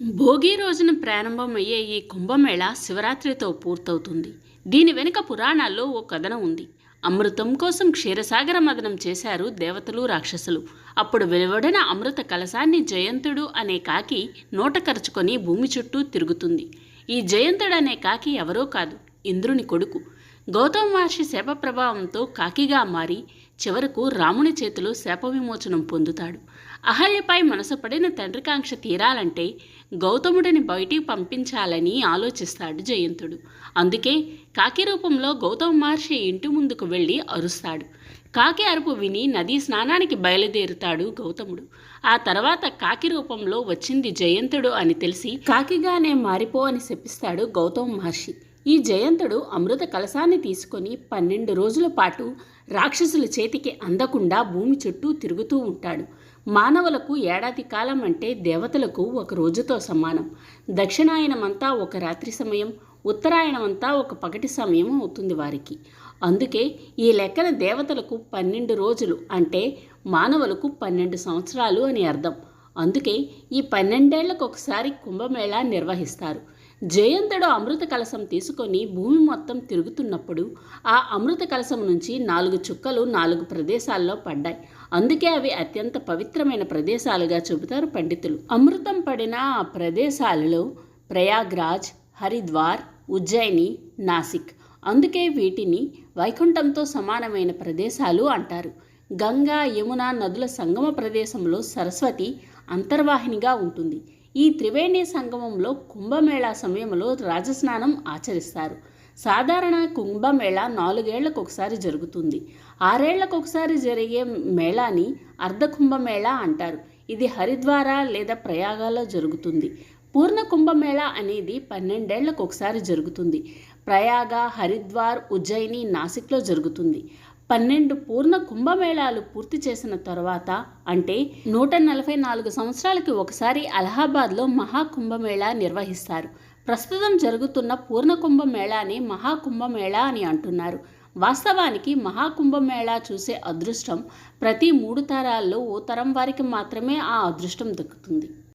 భోగి రోజున ప్రారంభమయ్యే ఈ కుంభమేళ శివరాత్రితో పూర్తవుతుంది. దీని వెనుక పురాణాల్లో ఓ కథనం ఉంది. అమృతం కోసం క్షీరసాగర మదనం చేశారు దేవతలు రాక్షసులు. అప్పుడు వెలువడిన అమృత కలశాన్ని జయంతుడు అనే కాకి నోట కరుచుకొని భూమి చుట్టూ తిరుగుతుంది. ఈ జయంతుడు అనే కాకి ఎవరో కాదు ఇంద్రుని కొడుకు. గౌతమ మహర్షి శాప ప్రభావంతో కాకిగా మారి చివరకు రాముని చేతిలో శాప విమోచనం పొందుతాడు. అహల్యపై మనసుపడిన తండ్రికాంక్ష తీరాలంటే గౌతముడిని బయటికి పంపించాలని ఆలోచిస్తాడు జయంతుడు. అందుకే కాకి రూపంలో గౌతమ మహర్షి ఇంటి ముందుకు వెళ్ళి అరుస్తాడు. కాకి అరుపు విని నదీ స్నానానికి బయలుదేరుతాడు గౌతముడు. ఆ తర్వాత కాకి రూపంలో వచ్చింది జయంతుడు అని తెలిసి కాకిగానే మారిపో అని శపిస్తాడు గౌతమ మహర్షి. ఈ జయంతుడు అమృత కలశాన్ని తీసుకొని పన్నెండు రోజుల పాటు రాక్షసుల చేతికి అందకుండా భూమి చుట్టూ తిరుగుతూ ఉంటాడు. మానవులకు ఏడాది కాలం అంటే దేవతలకు ఒక రోజుతో సమానం. దక్షిణాయనమంతా ఒక రాత్రి సమయం ఉత్తరాయణమంతా ఒక పగటి సమయం అవుతుంది వారికి. అందుకే ఈ లెక్కన దేవతలకు పన్నెండు రోజులు అంటే మానవులకు పన్నెండు సంవత్సరాలు అని అర్థం. అందుకే ఈ పన్నెండేళ్ళకు ఒకసారి కుంభమేళా నిర్వహిస్తారు. జయంతుడు అమృత కలశం తీసుకొని భూమి మొత్తం తిరుగుతున్నప్పుడు ఆ అమృత కలశం నుంచి నాలుగు చుక్కలు నాలుగు ప్రదేశాల్లో పడ్డాయి. అందుకే అవి అత్యంత పవిత్రమైన ప్రదేశాలుగా చెబుతారు పండితులు. అమృతం పడిన ఆ ప్రదేశాలలో ప్రయాగ్రాజ్ హరిద్వార్ ఉజ్జయిని నాసిక్ అందుకే వీటిని వైకుంఠంతో సమానమైన ప్రదేశాలు అంటారు. గంగా యమున నదుల సంగమ ప్రదేశంలో సరస్వతి అంతర్వాహినిగా ఉంటుంది. ఈ త్రివేణి సంగమంలో కుంభమేళా సమయంలో రాజస్నానం ఆచరిస్తారు. సాధారణ కుంభమేళా నాలుగేళ్ళకు ఒకసారి జరుగుతుంది. ఆరేళ్ళకు ఒకసారి జరిగే మేళాని అర్ధ కుంభమేళా అంటారు. ఇది హరిద్వార లేదా ప్రయాగాలో జరుగుతుంది. పూర్ణ కుంభమేళా అనేది పన్నెండేళ్ళకు ఒకసారి జరుగుతుంది. ప్రయాగ హరిద్వార్ ఉజ్జయిని నాసిక్లో జరుగుతుంది. పన్నెండు పూర్ణ కుంభమేళాలు పూర్తి చేసిన తర్వాత అంటే నూట నలభై నాలుగు సంవత్సరాలకి ఒకసారి అలహాబాద్లో మహాకుంభమేళా నిర్వహిస్తారు. ప్రస్తుతం జరుగుతున్న పూర్ణ కుంభమేళాని మహాకుంభమేళా అని అంటున్నారు. వాస్తవానికి మహాకుంభమేళా చూసే అదృష్టం ప్రతి మూడు తరాల్లో ఓ తరం వారికి మాత్రమే ఆ అదృష్టం దక్కుతుంది.